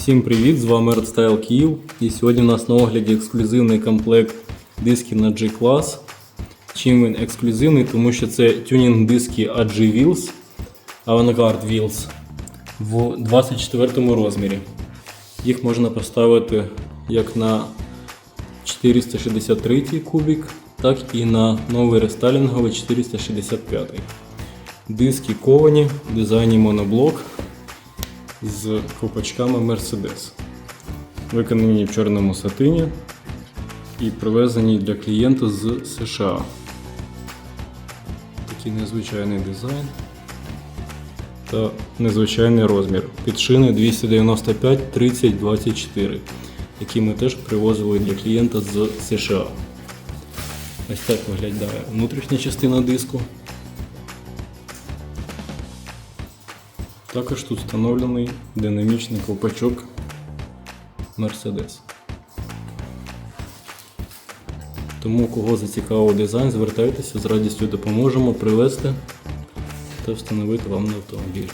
Всім привіт! З вами Redstyle Київ. І сьогодні у нас на огляді ексклюзивний комплект дисків на G-Class. Чим він ексклюзивний? Тому що це тюнінг диски AG Wheels, Avantgarde Wheels в 24 розмірі. Їх можна поставити як на 463 кубік, так і на новий рестайлінговий 465. Диски ковані в дизайні моноблок з ковпачками Mercedes. Виконані в чорному сатині і привезені для клієнта з США. Такий незвичайний дизайн та незвичайний розмір. Підшини 295 30 24, які ми теж привозили для клієнта з США. Ось так виглядає внутрішня частина диску. Також тут встановлений динамічний ковпачок Mercedes. Тому кого зацікавив дизайн, звертайтеся, з радістю допоможемо привезти та встановити вам на автомобіль.